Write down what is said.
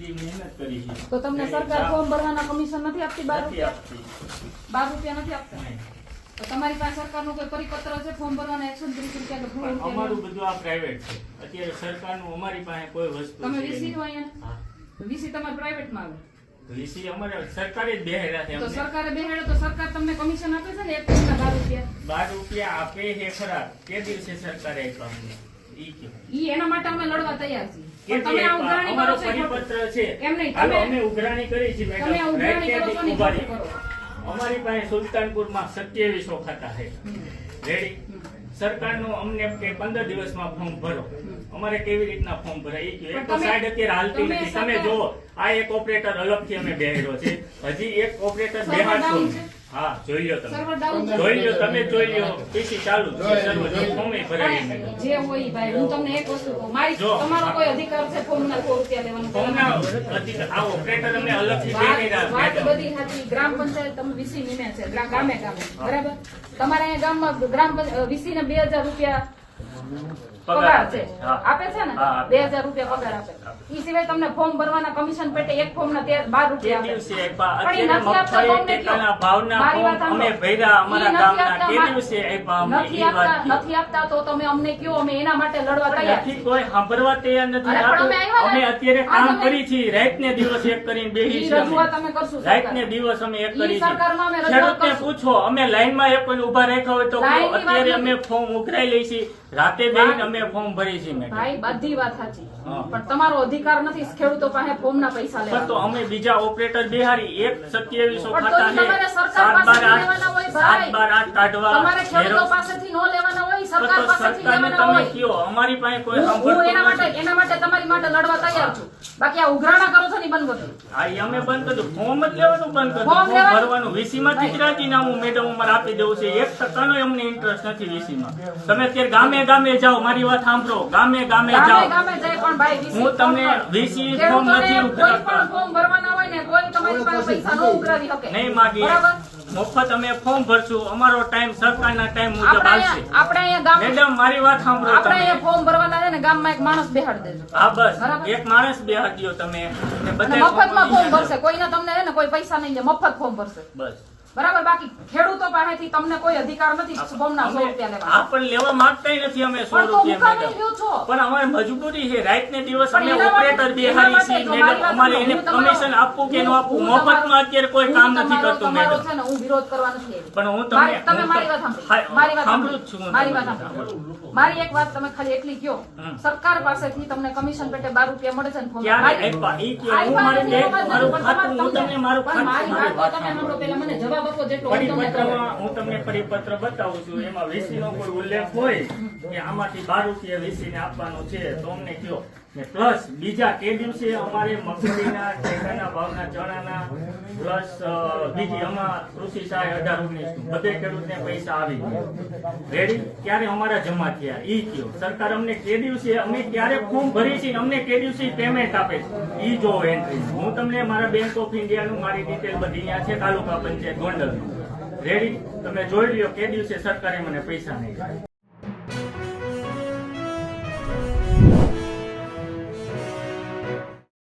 દી મહેનત કરી છે. તો તમને સરકાર ફોર્મ ભરવાના કમિશન નથી આપતી? બાર નથી આપતી. બાર રૂપિયા નથી આપતા? તો તમારી પાસે સરકારનું કોઈ પરિપત્ર છે? ફોર્મ ભરવાના એકસો ત્રીસ રૂપિયા કે અમારું બધું આ પ્રાઇવેટ છે. અત્યારે સરકારનું અમારી પાસે કોઈ વસ્તુ તમે વીસી. નો અહીંયા? વીસી તમારે પ્રાઇવેટમાં આવે. વીસી અમારે સરકારે જ છે તો સરકારે બેહાડે તો સરકાર તમને કમિશન આપે છે ને એક ફોર્મના બાર રૂપિયા? બાર રૂપિયા આપે છે ખરા. કે દિવસે સરકારે આપ્યા ઈ એના માટે અમે લડવા તૈયાર છીએ. કે ઉઘરાણી અમારો. પરિપત્ર છે. હાલો, અમે ઉઘરાણી કરી છે મેડમ અમારી પાસે સુલતાનપુરમાં સત્યાવીસો ખાતા છે. રેડી સરકારનું અમને કે પંદર દિવસમાં ફોર્મ ભરો. અમારે કેવી રીતના ફોર્મ ભરાય? એક તો સાઈડ અત્યારે હાલતી નથી. તમે જુઓ આ એક ઓપરેટર અલગથી અમે બેહેરો છે. હજી એક ઓપરેટર બેહાડશો? હા જોઈ લો તમે. સર્વર ડાઉન છે? જોઈ લો તમે જોઈ લો પીસી ચાલુ જ છે સર્વર જો ફોર્મે ભરાય પણ નહીં. જે હોય ભાઈ હું તમને એક વસ્તુ કહું. મારી તમારો કોઈ અધિકાર છે ફોર્મના સો રૂપિયા લેવાનો આ ઓપરેટર અમે અલગથી વાત. બધી સાચી. ગ્રામ પંચાયત તમે વીસી નિમે છે ગામે ગામે. બરાબર? તમારે અહીંયા ગામમાં ગ્રામ વીસી ને બે હજાર રૂપિયા પગાર છે. આપે છે ને? બે હજાર રૂપિયા પગાર આપે. ઈ સિવાય તમને ફોર્મ ભરવાના કમિશન પેટે એક ફોર્મ ના તેર બાર રૂપિયા નથી આપતા તે મા- તમે અમને કયો? અમે એના માટે લડવા તૈયાર નથી કોઈ સાંભળવા તૈયાર નથી. અમે ને. અત્યારે કામ કરી છીએ. રાત ને દિવસ એક કરીને બેસી છીએ રાત ને દિવસ અમે એક કરી ખેડૂત રજૂઆત પૂછો અમે લાઈનમાં એક કોઈ ઊભા રાખ્યા હોય તો અત્યારે અમે ફોર્મ ઉઘરાઈ લઈ છીએ. રાતે બેન અમે ફોર્મ ભરી છીએ મેડમ. ભાઈ બધી વાત સાચી. પણ તમારો અધિકાર નથી ખેડૂતો પાસે ફોર્મના પૈસા પણ તો અમે બીજા ઓપરેટર બિહારી એક સત્યાવીસો ખાતા છે. સાત બાર આઠ સાત બાર આઠ કાઢવા તમારે ખેડૂતો પાસેથી નો લેવાના હોય સરકાર પાસેથી લેવાના હોય. તમે કયો અમારી પાસે કોઈ હું એના માટે એના માટે તમારી માટે લડવા બાકી આ ઉઘરાણા કરો છો ને બંધ કરો. હા, ઈ અમે બંધ કર્યું ફોર્મ જ લેવાનું બંધ કર્યું ફોર્મ ભરવાનું. વીસી માં ગુજરાતી નામું મેડમ અમારે આપી દેવું છે. એક ટકાનો અમને ઇન્ટરેસ્ટ નથી વીસી માં તમે અત્યારે ગામે ગામે જાઓ મારી વાત સાંભળો. ગામે ગામે જાઓ. ગામે જાય પણ ભાઈ હું તમને વીસી ફોર્મ નથી ઉઘરાવતા. ફોર્મ ભરવાના હોય ને કોઈ તમારી પાસે પૈસા ન ઉઘરાવી શકે. નહીં માગી. બરાબર? મફત અમે ફોર્મ ભરશું. અમારો ટાઈમ સરકારના ટાઈમ મુજબ આપણે આવશે. આપણે અહીંયા ગામ મેડમ મારી વાત સાંભળો આપણે અહીંયા ફોર્મ ભરવાના છે ને ગામમાં એક માણસ બેહાડી દેજો. હા બસ. એક માણસ બેહાર દો તમે. ને અને મફતમાં ફોર્મ ભરશે. ભરશે કોઈને તમને છે ને કોઈ પૈસા નહીં લે મફત ફોર્મ ભરશે. બસ. બરાબર બાકી ખેડૂતો પાસેથી તમને કોઈ અધિકાર નથી ફોર્મના સો રૂપિયા લેવા આ પણ લેવા માંગતા નથી અમે સો રૂપિયા પણ અમારે મજબૂરી છે રાઈટ ને દિવસ અમે ઓપરેટર બેહારી છીએ મેડમ અમારે એને કમિશન આપવું કે ન આપવું? મફતમાં અત્યારે કોઈ કામ નથી કરતું મેડમ. હું વિરોધ કરવા નથી પણ હું તમને તમે મારી વાત સાંભળો. મારી વાત સાંભળું. છું મારી વાત સાંભળો. મારી એક વાત તમે ખાલી એટલી કયો સરકાર પાસેથી તમને કમિશન પેટે બાર રૂપિયા મળે છે ને મારી- આપ્યા? કે હું મારી ખાતું, હું તમને મારું ખાતું, મારી વાત તમે સાંભળો. પહેલા મને જવાબ જેટલો હું તમને પરિપત્રમાં હું તમને પરિપત્ર બતાવું છું. એમાં વીસી નો કોઈ ઉલ્લેખ હોય કે આમાંથી બાર રૂપિયા વીસી ને આપવાનો છે તો અમને કયો પ્લસ બીજા તે દિવસે અમારે મગફળીના ટેકાના ભાવના ચણાના પ્લસ બીજી આમાં કૃષિ સહાય અઢાર, ઓગણીસ બધે ખેડૂતને પૈસા આવી રેડી? ક્યારે અમારા જમા થયા? ઈ કયો સરકાર અમને કે દિવસે, અમે ક્યારે ફોર્મ ભરી છે અમને કે દિવસે પેમેન્ટ આપે છે. ઈ જો એન્ટ્રી હું તમને મારા બેંક ઓફ ઇન્ડિયાનું મારી ડિટેલ બધી અહીંયા છે, તાલુકા પંચાયત ગોંડલ રેડી? તમે જોઈ લ્યો, કે દિવસે સરકારે મને પૈસા નહીં.